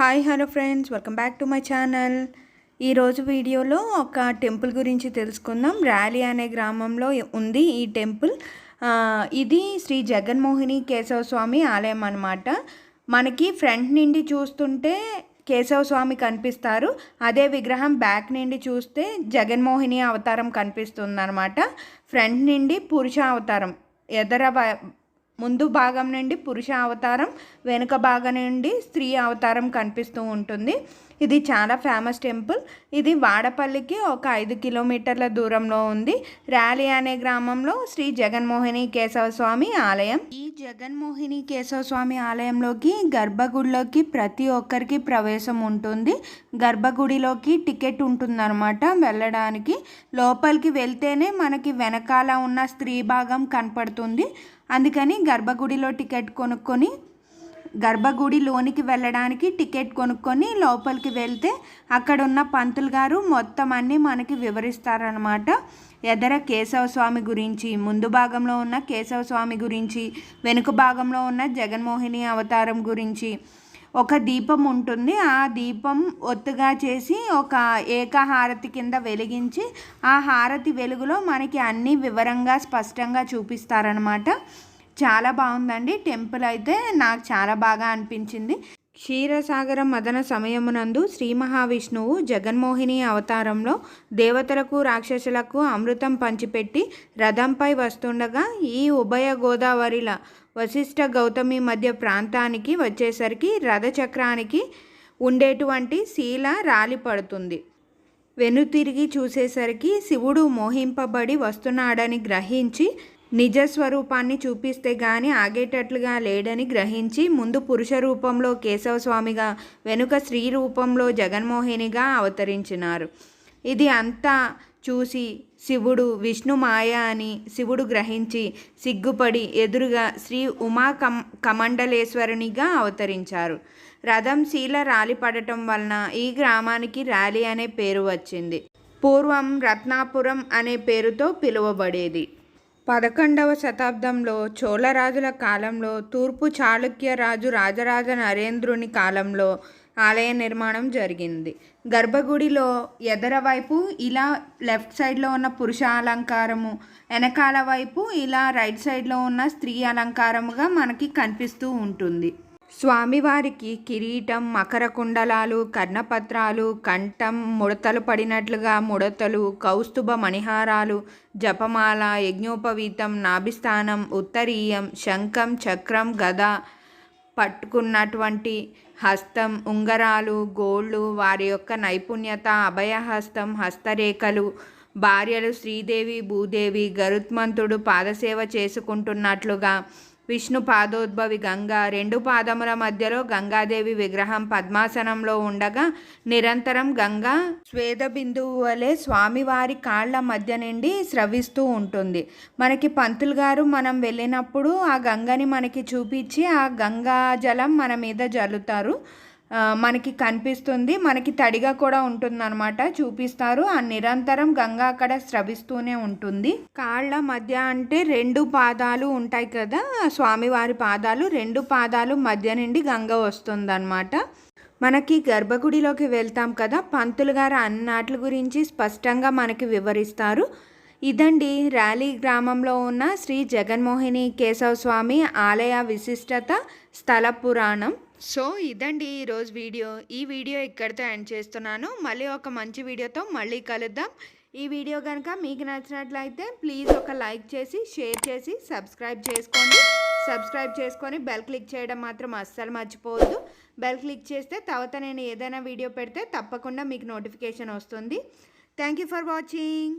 Hi hello friends. Welcome back to my channel. ఈరోజు వీడియోలో ఒక టెంపుల్ గురించి తెలుసుకుందాం. ర్యాలీ అనే గ్రామంలో ఉంది ఈ టెంపుల్. ఇది శ్రీ జగన్మోహిని కేశవ స్వామి ఆలయం అన్నమాట. మనకి ఫ్రంట్ నుండి చూస్తుంటే కేశవ స్వామి కనిపిస్తారు. అదే విగ్రహం బ్యాక్ నుండి చూస్తే జగన్మోహిని అవతారం కనిపిస్తుంది అనమాట ఫ్రంట్ నుండి పురుష అవతారం. ఎదర ముందు భాగం నుండి పురుష అవతారం వెనుక భాగం నుండి స్త్రీ అవతారం కనిపిస్తూ ఉంటుంది. ఇది చాలా ఫేమస్ టెంపుల్ ఇది వాడపల్లికి ఒక ఐదు కిలోమీటర్ల దూరంలో ఉంది. ర్యాలీ అనే గ్రామంలో శ్రీ జగన్మోహిని కేశవ స్వామి ఆలయం. ఈ జగన్మోహిని కేశవ స్వామి ఆలయంలోకి గర్భగుడిలోకి ప్రతి ఒక్కరికి ప్రవేశం ఉంటుంది. గర్భగుడిలోకి టికెట్ ఉంటుందన్నమాట వెళ్ళడానికి. లోపలికి వెళ్తేనే మనకి వెనకాల ఉన్న స్త్రీ భాగం కనపడుతుంది. అందుకని గర్భగుడిలో టికెట్ కొనుక్కొని గర్భగుడి లోనికి వెళ్ళడానికి టికెట్ కొనుక్కొని లోపలికి వెళ్తే అక్కడ ఉన్న పంతులు గారు మొత్తం అన్నీ మనకి వివరిస్తారనమాట ఎదర కేశవ స్వామి గురించి ముందు భాగంలో ఉన్న కేశవ స్వామి గురించి వెనుక భాగంలో ఉన్న జగన్మోహిని అవతారం గురించి ఒక దీపం ఉంటుంది. ఆ దీపం ఒత్తుగా చేసి ఒక ఏకహారతి కింద వెలిగించి ఆ హారతి వెలుగులో మనకి అన్నీ వివరంగా స్పష్టంగా చూపిస్తారనమాట చాలా బాగుందండి. టెంపుల్ అయితే నాకు చాలా బాగా అనిపించింది. క్షీరసాగర మదన సమయమునందు శ్రీ మహావిష్ణువు జగన్మోహిని అవతారంలో దేవతలకు రాక్షసులకు అమృతం పంచిపెట్టి రథంపై వస్తుండగా ఈ ఉభయ గోదావరిల వశిష్ఠ గౌతమి మధ్య ప్రాంతానికి వచ్చేసరికి రథచక్రానికి ఉండేటువంటి శీల రాలిపడుతుంది. వెనుతిరిగి చూసేసరికి శివుడు మోహింపబడి వస్తున్నాడని గ్రహించి నిజ స్వరూపాన్ని చూపిస్తే గాని ఆగేటట్లుగా లేడని గ్రహించి ముందు పురుష రూపంలో కేశవ స్వామిగా వెనుక స్త్రీ రూపంలో జగన్మోహినిగా అవతరించినారు. ఇది అంతా చూసి శివుడు విష్ణు మాయ అని శివుడు గ్రహించి సిగ్గుపడి ఎదురుగా శ్రీ ఉమా కం కమండలేశ్వరునిగా అవతరించారు. రథం శీల రాలి పడటం వలన ఈ గ్రామానికి ర్యాలీ అనే పేరు వచ్చింది. పూర్వం రత్నాపురం అనే పేరుతో పిలువబడేది. పదకొండవ శతాబ్దంలో చోళరాజుల కాలంలో తూర్పు చాళుక్య రాజు రాజరాజ నరేంద్రుని కాలంలో ఆలయ నిర్మాణం జరిగింది. గర్భగుడిలో ఎదర వైపు ఇలా లెఫ్ట్ సైడ్లో ఉన్న పురుష అలంకారము వెనకాల వైపు ఇలా రైట్ సైడ్లో ఉన్న స్త్రీ అలంకారముగా మనకి కనిపిస్తూ ఉంటుంది. స్వామివారికి కిరీటం మకర కుండలాలు కర్ణపత్రాలు కంఠం ముడతలు పడినట్లుగా ముడతలు కౌస్తుభ మణిహారాలు జపమాల యజ్ఞోపవీతం నాభిస్థానం ఉత్తరీయం శంఖం చక్రం గద పట్టుకున్నటువంటి హస్తం ఉంగరాలు గోళ్ళు వారి యొక్క నైపుణ్యత అభయహస్తం హస్తరేఖలు భార్యలు శ్రీదేవి భూదేవి గరుత్మంతుడు పాదసేవ చేసుకుంటున్నట్లుగా విష్ణు పాదోద్భవి గంగ రెండు పాదముల మధ్యలో గంగాదేవి విగ్రహం పద్మాసనంలో ఉండగా నిరంతరం గంగా స్వేద బిందువు వలె స్వామివారి కాళ్ళ మధ్య నుండి స్రవిస్తూ ఉంటుంది. మనకి పంతులు గారు మనం వెళ్ళినప్పుడు ఆ గంగని మనకి చూపించి ఆ గంగా జలం మన మీద జల్లుతారు. మనకి కనిపిస్తుంది. మనకి తడిగా కూడా ఉంటుందన్నమాట. చూపిస్తారు. ఆ నిరంతరం గంగా అక్కడ స్రవిస్తూనే ఉంటుంది. కాళ్ళ మధ్య అంటే రెండు పాదాలు ఉంటాయి కదా స్వామివారి పాదాలు. రెండు పాదాలు మధ్య నుండి గంగ వస్తుందన్నమాట. మనకి గర్భగుడిలోకి వెళ్తాం కదా పంతులు గారు అన్నాట్ల గురించి స్పష్టంగా మనకి వివరిస్తారు. ఇదండి ర్యాలీ గ్రామంలో ఉన్న శ్రీ జగన్మోహిని కేశవ స్వామి ఆలయ విశిష్టత స్థల పురాణం. సో ఇదండి ఈరోజు వీడియో. ఈ వీడియో ఇక్కడితో ఎండ్ చేస్తున్నాను. మళ్ళీ ఒక మంచి వీడియోతో మళ్ళీ కలుద్దాం. ఈ వీడియో కనుక మీకు నచ్చినట్లయితే ప్లీజ్ ఒక లైక్ చేసి షేర్ చేసి సబ్స్క్రైబ్ చేసుకోండి. సబ్స్క్రైబ్ చేసుకొని బెల్ క్లిక్ చేయడం మాత్రం అస్సలు మర్చిపోవద్దు. బెల్ క్లిక్ చేస్తే తర్వాత నేను ఏదైనా వీడియో పెడితే తప్పకుండా మీకు నోటిఫికేషన్ వస్తుంది. Thank you for watching.